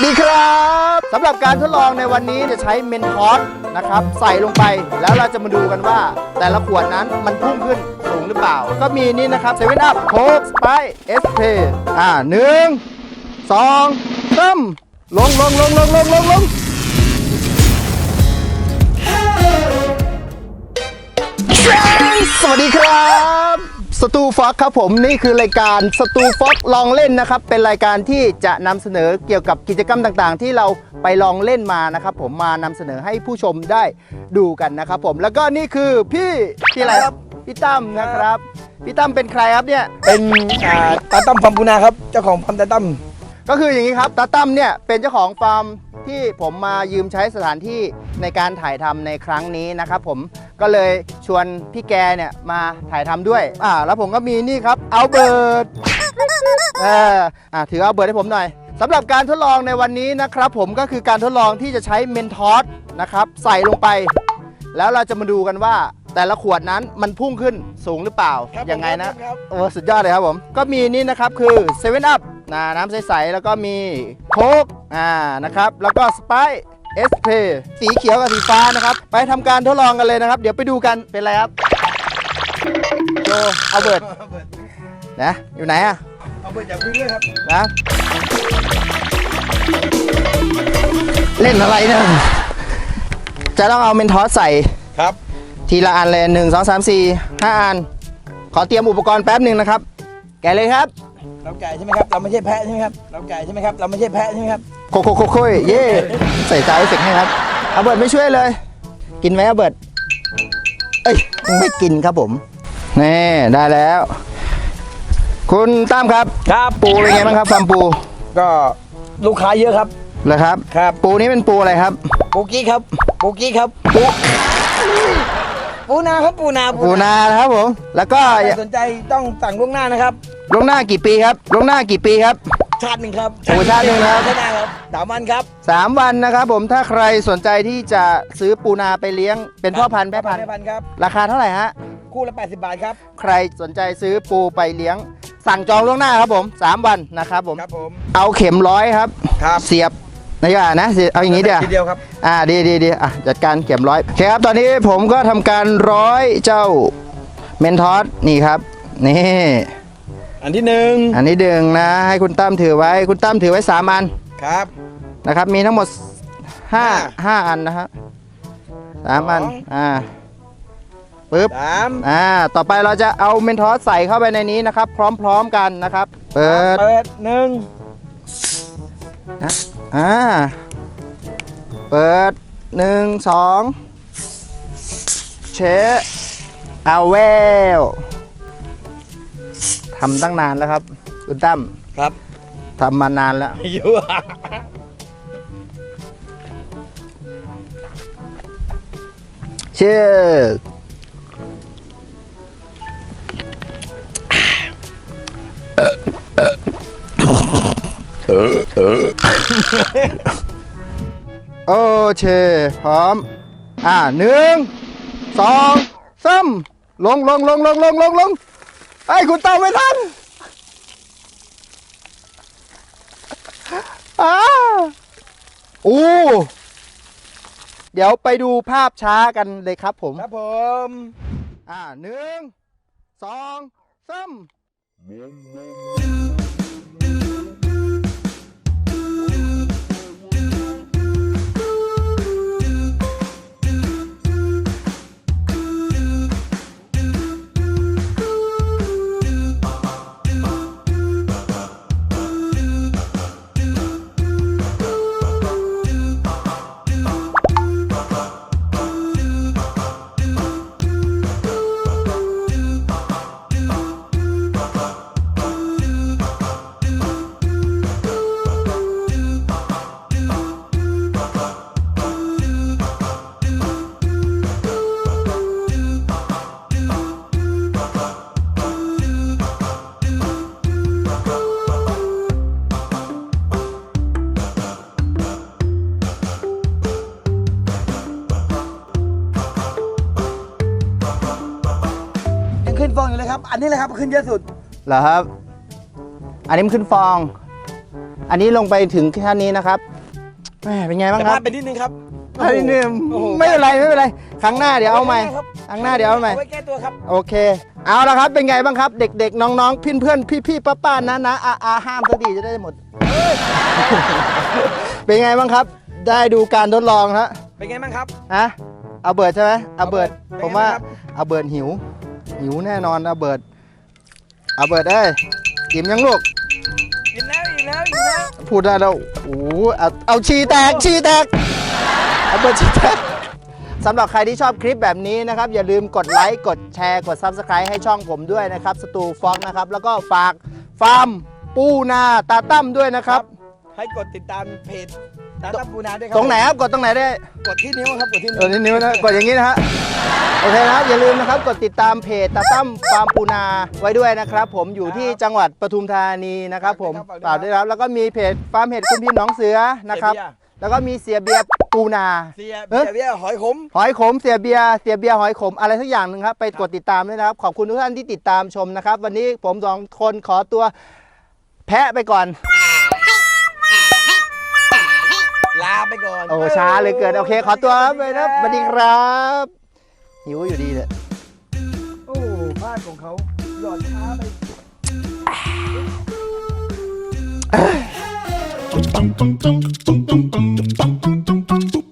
วัสดีครับสำหรับการทดลองในวันนี้จะใช้เมนทอสนะครับใส่ลงไปแล้วเราจะมาดูกันว่า แต่ละขวดนั้นมันพุ่งขึ้นสูงหรือเปล่า ก็มีนี่นะครับเซเว่นอัพโค้กสไปเอสเพอ่าหนึ่งสองสามลงลงลงลงลงลงลงสวัสดีครับ สตูฟ็อกครับผมนี่คือรายการสตูฟ็อกลองเล่นนะครับ เป็นรายการที่จะนำเสนอเกี่ยวกับกิจกรรมต่างๆ ที่เราไปลองเล่นมานะครับ ผมมานำเสนอให้ผู้ชมได้ดูกันนะครับ ผมแล้วก็นี่คือพี่พี่อะไรครับพี่ตั้มนะครับพี่ตั้มเป็นใครครับเนี่ยเป็นอ่าตาตั้มฟาร์มปูนาครับเจ้าของฟาร์มตาตั้มก็คืออย่างนี้ครับตาตั้มเนี่ยเป็นเจ้าของฟาร์มที่ผมมายืมใช้สถานที่ในการถ่ายทำในครั้งนี้นะครับ ผม ก็เลยชวนพี่แกเนี่ยมาถ่ายทำด้วย อ่า แล้วผมก็มีนี่ครับเอาเบิร์ตเอออ่าถือเอาเบิร์ตให้ผมหน่อยสำหรับการทดลองในวันนี้นะครับ ผมก็คือการทดลองที่จะใช้เมนทอสนะครับ ใส่ลงไป แล้วเราจะมาดูกันว่า แต่ละขวดนั้นมันพุ่งขึ้นสูงหรือเปล่าครับยังไงนะครับ โอ้สุดยอดเลยครับผม ก็มีนี่นะครับคือ7 e เ e ่ e อ p นะน้ำใส ๆ แล้วก็มีโค้กอ่านะครับ แล้วก็สไปเอสเพสีเขียวกับสีฟ้านะครับ ไปทำการทดลองกันเลยนะครับ เดี๋ยวไปดูกันเป็นไรครับโจเอาเบิร์ดนะอยู่ไหนอะเอาเปิดจากพื้นด้วยครับนะเล่นอะไรเนี่ยจะต้องเอาเมนทอสใส่ ครับ ทีละอันเลยหนึ่งสองสามสี่ห้าอัน ขอเตรียมอุปกรณ์แป๊บหนึ่งนะครับ แกะเลยครับ เราไก่ใช่ไหมครับ เราไม่ใช่แพะใช่ไหมครับ เราไก่ใช่ไหมครับ เราไม่ใช่แพะใช่ไหมครับ โคโคโคโค่ยเย่ใส่ใจเอฟเฟกต์ให้ครับเอาเบิร์ดไม่ช่วยเลย กินไหมเอาเบิร์ดเอ้ยไม่กินครับผมนี่ได้แล้ว คุณตั้มครับ ครับปูเป็นไงบ้างครับฟาร์มปูก็ลูกค้าเยอะครับ เหรอครับ ครับ ปูนี้เป็นปูอะไรครับ ปูกี้ครับ ปูกี้ครับ ปู ปูนาครับปูนาปูนานะครับผม แล้วก็ใครสนใจต้องสั่งล่วงหน้านะครับลวงหน้ากี่ปีครับลวงหน้ากี่ปีครับ ชาติหนึ่งครับโอ้ชาติหนึ่งครับ ชาติหน้าครับสามวันครับ สามวันนะครับผมถ้าใครสนใจที่จะซื้อปูนาไปเลี้ยงเป็นพ่อพันธุ์แม่พันธุ์แม่พันธุ์ครับราคาเท่าไหร่ฮะคู่ละ 80 บาทครับ ใครสนใจซื้อปูไปเลี้ยง สั่งจองล่วงหน้าครับผม 3 วันนะครับผมครับผม เอาเข็มร้อยครับ ครับ เสียบ นายว่านะเสียเอาอย่างนี้เดียวทีเดียวครับอ่าดีดีดีอะจัดการเข็มร้อยโอเคครับตอนนี้ผมก็ทำการร้อยเจ้าเมนทอสนี่ครับนี่อันที่หนึ่งอันนี้ดึงนะให้คุณตั้มถือไว้ คุณตั้มถือไว้สามอันครับนะครับ มีทั้งหมดห้าห้าห้าอันนะครับสามอันสองอ่าปึ๊บสามอ่าต่อไปเราจะเอาเมนทอสใส่เข้าไปในนี้นะครับ พร้อมๆกันนะครับ เปิดเปิดหนึ่ง นะอ่าเปิดหนึ่งสองเชะเอาแววทำตั้งนานแล้วครับคุณตั้มครับทำมานานแล้วอยู่เชื่อ โอเคพร้อม อ่าหนึ่งสองสามลงลงลงลงลงลงลงไอ้ยคุณเต่าไม่ทันอ้าอู้เดี๋ยวไปดูภาพช้ากันเลยครับผม ครับผม อ่าหนึ่งสองสาม เลยครับ อันนี้เลยครับขึ้นเยอะสุด เหรอครับ อันนี้มันขึ้นฟอง อันนี้ลงไปถึงแค่นี้นะครับแหมเป็นไงบ้างแต่คพรัลาบดไปนิดนึงครับอันนี้เนี่ยโอ้โหไม่เป็นไรไม่เป็นไร ครั้งหน้าเดี๋ยวเอาใหม่ครับครั้งหน้าเดี๋ยวเอาใหม่ ไว้แก้ตัวครับ โอเค เอาละครับ เป็นไงบ้างครับ เด็กๆ น้องๆ เพื่อนๆ พี่ๆ ป้าๆนะนะอาอาห้ามสดีจะได้หมด เป็นไงบ้างครับ ได้ดูการทดลองแล้วเป็นไงบ้างครับ ฮะเอาเบิร์ดใช่ไหมเอาเบิร์ดเป็นไงผมว่าบ้างครับเอาเบิร์ดหิว หิวแน่นอนเอาเบิร์ดเอาเบิร์ดเอ้ยอิ่มยังลูกอิ่มแล้วอิ่มแล้วอิ่มแล้วพูดได้แล้วโอ้โหเอาเอาชีแตกชีแตกเอาเบิร์ดชีแตกสำหรับใครที่ชอบคลิปแบบนี้นะครับ อย่าลืมกดไลค์ กดแชร์ กด Subscribe ให้ช่องผมด้วยนะครับสตูฟ็อกนะครับ แล้วก็ฝากฟาร์มปูนาตาตั้มด้วยนะครับ ให้กดติดตามเพจตาตั้มปูนาด้วยครัตรงไหนครับกดตรงไหนได้กดที่นิ้วครับกดที่เออนิ้วนะกดอย่างนี้นะฮะโอเคนะครับอย่าลืมนะครับกดติดตามเพจตาตั้มฟาร์มปูนาไว้ด้วยนะครับ ผมอยู่ที่จังหวัดปทุมธานีนะครับ ผมฝากด้วยครับแล้วก็มีเพจฟาร์มเห็ดคุณพิมพ์หนองเสือนะครับ แล้วก็มีเสียเบียร์ปูนา เสียเอ๊ะเสียเบี้ยหอยขม หอยขมเสียเบียร์เสียเบียร์หอยขมอะไรสักอย่างหนึ่งครับ ไปกดติดตามด้วยนะครับ ขอบคุณทุกท่านที่ติดตามชมนะครับ วันนี้ผมสองคนขอตัวแพะไปก่อน ลาไปก่อนโอ้ช้าเหลยเกินโอเค ขอตัวไปนะสวัสดีครับหิวอยู่ดีเลยโอ้พลาดของเขาหยอดช้าไป Bum bum bum bum bum bum bum bum bum bum bum bum bum bum